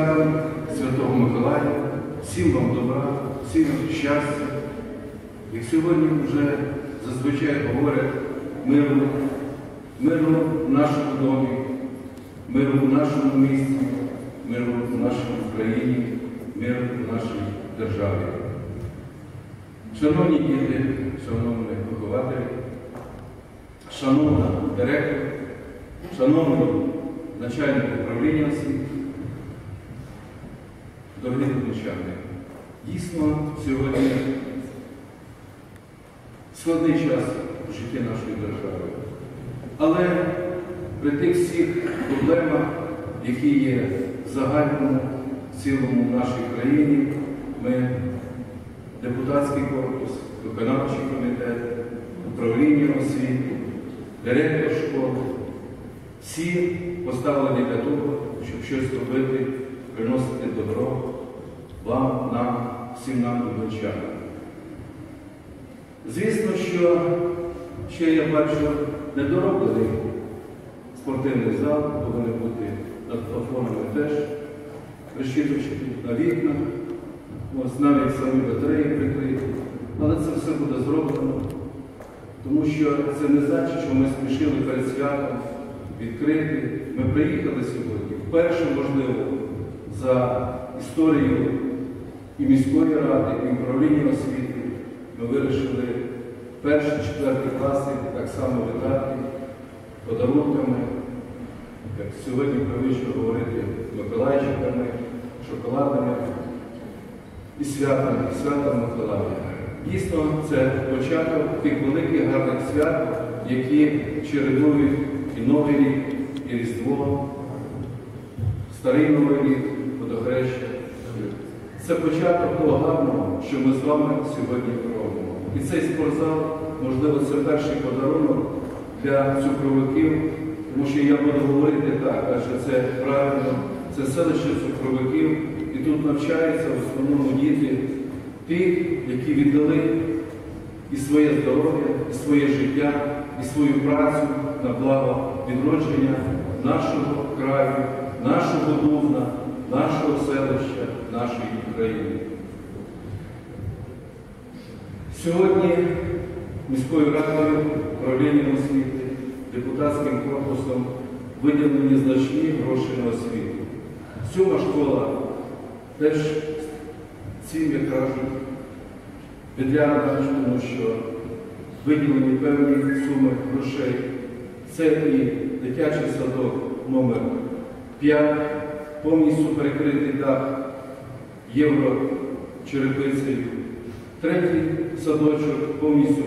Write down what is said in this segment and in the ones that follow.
святом Святого Миколая, всім вам добра, всім щастя. Як сьогодні вже зазвичай говорять миру, миру в нашому домі, миру в нашому місті, миру в нашій країні, миру в нашій державі. Шановні діти, шановні вихователі, шановна директор, Шановний начальник управління освіти, дорогі донечани, дійсно сьогодні складний час у житті нашої держави. Але при тих всіх проблемах, які є в загальному, в цілому в нашій країні, ми, депутатський корпус, виконавчий комітет, управління освіти, директор школи, всі поставлені для того, щоб щось робити, приносити добро вам, нам, всім нам донечанам. Звісно, що ще я бачу недороблений спортивний зал, повинен бути оформлений теж, решіточки на вікнах, ось навіть самі батареї прикриті. Але це все буде зроблено, тому що це не значить, що ми спішили перед святом відкрити. Ми приїхали сьогодні. Вперше, можливо, за історію і міської ради, і управління освіти ми вирішили перші, четверті класи так само вітати подарунками, як сьогодні привично говорити, Миколайчиками, шоколадами і святами, святом Миколая. Дійсно, це початок тих великих гарних свят, які чередують і Новий рік, і Різдво, Старий Новий рік, водохреща. Це початок того гарного, що ми з вами сьогодні робимо. І цей спортзал, можливо, це перший подарунок для цукровиків, тому що я буду говорити так, адже це правильно, це селище цукровиків, і тут навчаються в основному діти тих, які віддали і своє здоров'я, і своє життя, і свою працю на благо відродження нашого краю, нашого духна, нашого селища, нашої країни. Сьогодні міською радою, управлінням освіти, депутатським корпусом виділені значні гроші на освіту. Сьома школа теж цим, як кажуть, підрядна, тому що виділені певні суми грошей. Це і дитячий садок номер 5 повністю перекритий дах євро черепицею. Третій садочок повністю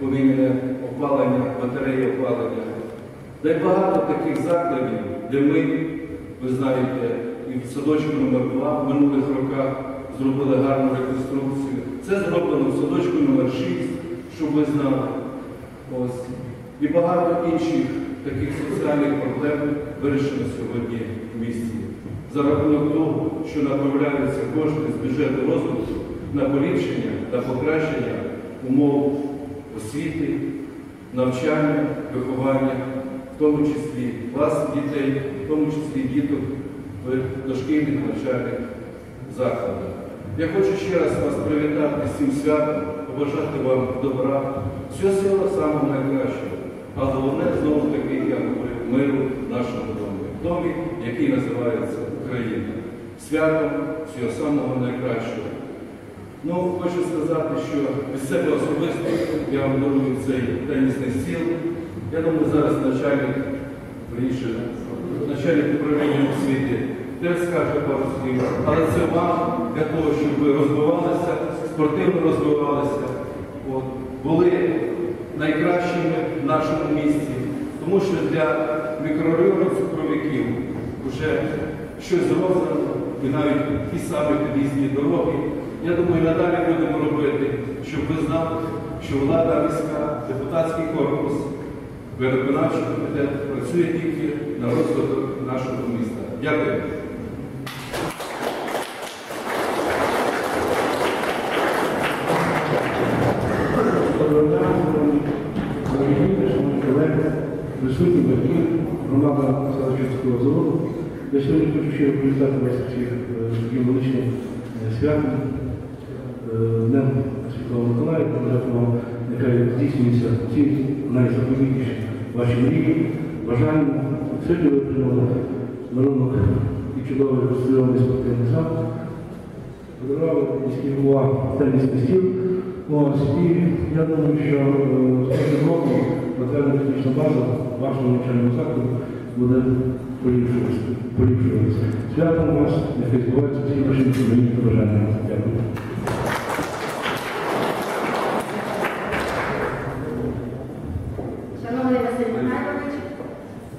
помінене, опалення, батареї опалення. Та й багато таких закладів, де ми, ви знаєте, і в садочку номер 2 в минулих роках зробили гарну реконструкцію. Це зроблено в садочку номер 6 щоб ви знали. Ось. І багато інших таких соціальних проблем вирішено сьогодні місті. За рахунок того, що направляються кошти з бюджету розвитку на поліпшення та покращення умов освіти, навчання, виховання, в тому числі вас, дітей, в тому числі діток в дошкільних навчальних закладах. Я хочу ще раз вас привітати з цим святом, побажати вам добра, всього всього самого найкращого. А головне, знову таки, я говорю, миру нашому домі. Домі, який називається Україна. Святом всього самого найкращого. Ну, хочу сказати, що від себе особисто я вам дарую цей тенісний стіл. Я думаю, зараз начальник, вирішує, начальник управління освіти теж скаже пару слів, але це вам для того, щоб ви розвивалися, спортивно розвивалися, от, були найкращими в нашому місті. Тому що для мікрорайону цукровиків вже щось зроблено, і навіть ті самі під'їзні дороги. Я думаю, надалі будемо робити, щоб ви знали, що влада міська, депутатський корпус, виконавчий комітет працює тільки на розвиток нашого міста. Дякую. Доброго дня, шановні дорогі, шановні колеги, присутні батьки, громада Садочівського заводу. Я сьогодні хочу ще привітати вас всіх е, таким величним е, святом, е, Днем Святого Миколая, побажати вам, нехай здійснюються ці найзаповітніші ваші мрії, бажання. Сьогодні ви отримали дарунок і чудовий розстрілований спортивний зал. Подарували міський голова тенісний стіл. Ось, і я думаю, що з кожним роком матеріально-технічна база вашого навчального закладу буде поліпшуватися. Святом вас, нехай збувається всі ваші бажання. Дякую. Шановний Василь Михайлович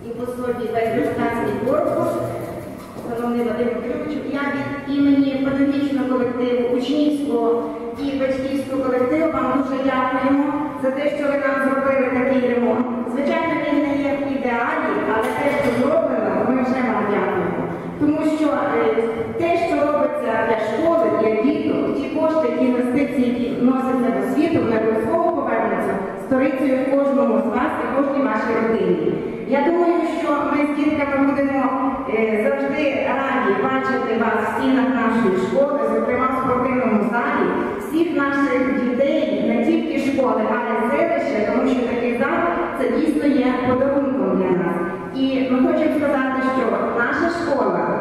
і по собі весь депутатський корпус, шановний Вадим Кирилович, я від імені педагогічного колективу, учнівського і батьківського колективу вам дуже дякуємо за те, що ви нам зробили такий ремонт. Звичайно, він не є в ідеалі, але те, що зроблено, ми вже вам дякуємо. Тому що е, те, що робиться для школи, для діток, ті кошти, ті інвестиції, які вносяться в освіту, вони обов'язково повернуться сторицею кожному з вас і кожній вашій родині. Я думаю, що ми з дітками будемо е, завжди раді бачити вас в стінах нашої школи, зокрема в спортивному залі, всіх наших дітей, не тільки школи, але й селища, тому що такий зал це дійсно є подарунком для нас. І ми хочемо сказати, що наша школа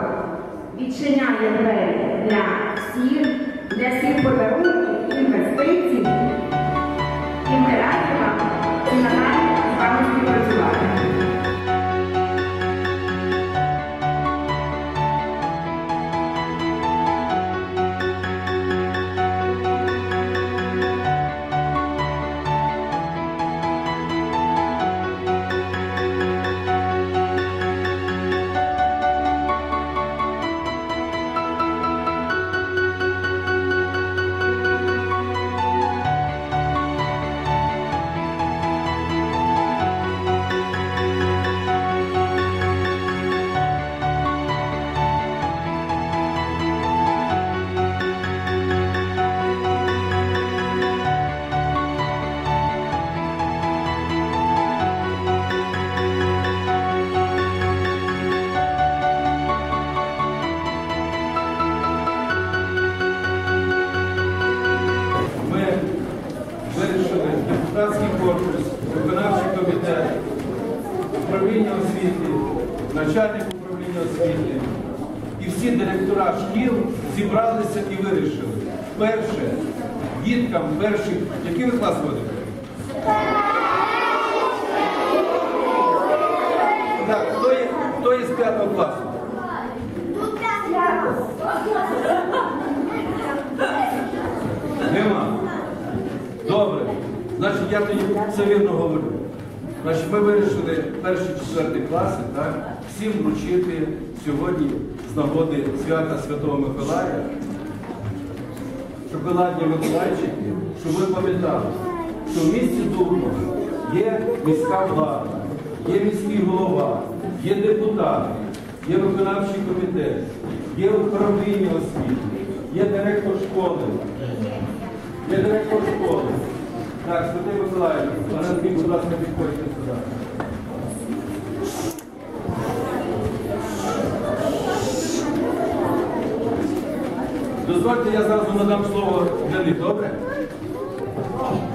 відчиняє двері для всіх, для всіх подарунків, начальник управління освіти і всі директора шкіл зібралися і вирішили. Перше, діткам перших, який ви клас водите? Так, хто є, хто є з п'ятого класу? Нема. Добре. Значить, я тоді все вірно говорю. Значить, ми вирішили перші четверті класи, так, всім вручити сьогодні з нагоди свята Святого Миколая, шоколадні Миколайчики, щоб ви пам'ятали, що в місті Дубно є міська влада, є міський голова, є депутати, є виконавчий комітет, є управління освіти, є директор школи. Я директор школи. Так, Святий Миколаївич, Андрій, будь ласка, підходьте Дозвольте, я зразу надам слово для них, добре?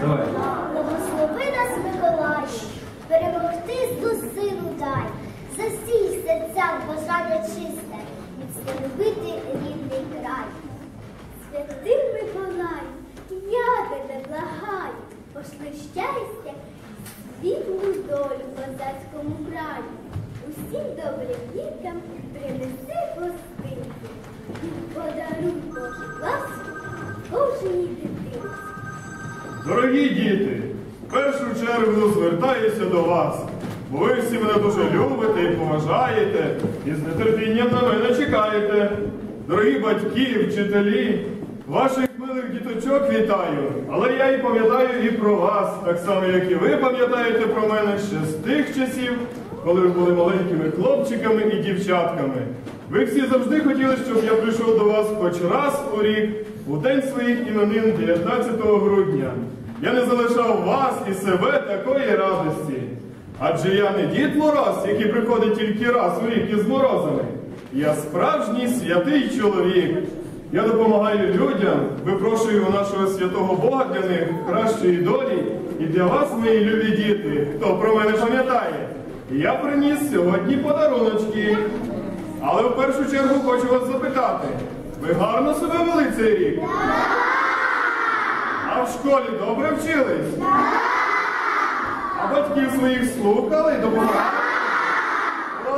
Давай. Благослови нас, Миколай, перемогти злу силу дай, засій в серцях бажання чисте, любити рідний край. Святий Миколай, я тебе благаю, пошли щастя, світлу долю козацькому краю. Усім добрим дітям принеси гостинку, і Дорогі діти, в першу чергу звертаюся до вас, бо ви всі мене дуже любите і поважаєте, і з нетерпінням на мене чекаєте. Дорогі батьки, вчителі, ваших милих діточок вітаю, але я і пам'ятаю і про вас, так само, як і ви пам'ятаєте про мене ще з тих часів, коли ви були маленькими хлопчиками і дівчатками. Ви всі завжди хотіли, щоб я прийшов до вас хоч раз у рік, у день своїх іменин 19 грудня. Я не залишав вас і себе такої радості. Адже я не дід Мороз, який приходить тільки раз у рік із морозами. Я справжній святий чоловік. Я допомагаю людям, випрошую у нашого святого Бога для них кращої долі і для вас, мої любі діти, хто про мене пам'ятає. Я приніс сьогодні подаруночки. Але в першу чергу хочу вас запитати, ви гарно себе вели цей рік? А в школі добре вчились? А батьків своїх слухали і допомагали?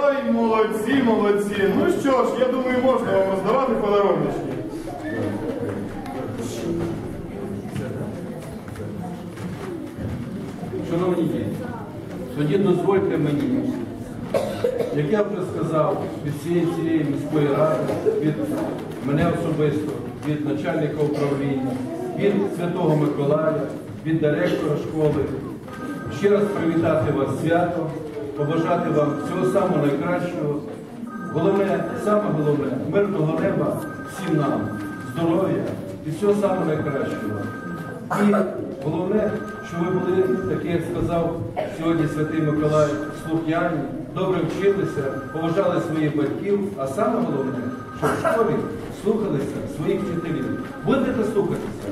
Ой, молодці, молодці. Ну що ж, я думаю, можна вам роздавати подарунки. Шановні діти, тоді дозвольте мені, як я вже сказав, від всієї цієї міської ради, від мене особисто, від начальника управління, від Святого Миколая, від директора школи, ще раз привітати вас з святом, побажати вам всього самого найкращого. Головне, саме головне, мирного неба всім нам, здоров'я і всього самого найкращого. І головне, що ви були, так як сказав сьогодні Святий Миколай, слухняні, добре вчилися, поважали своїх батьків, а саме головне, що в школі слухалися своїх вчителів. Будете слухатися?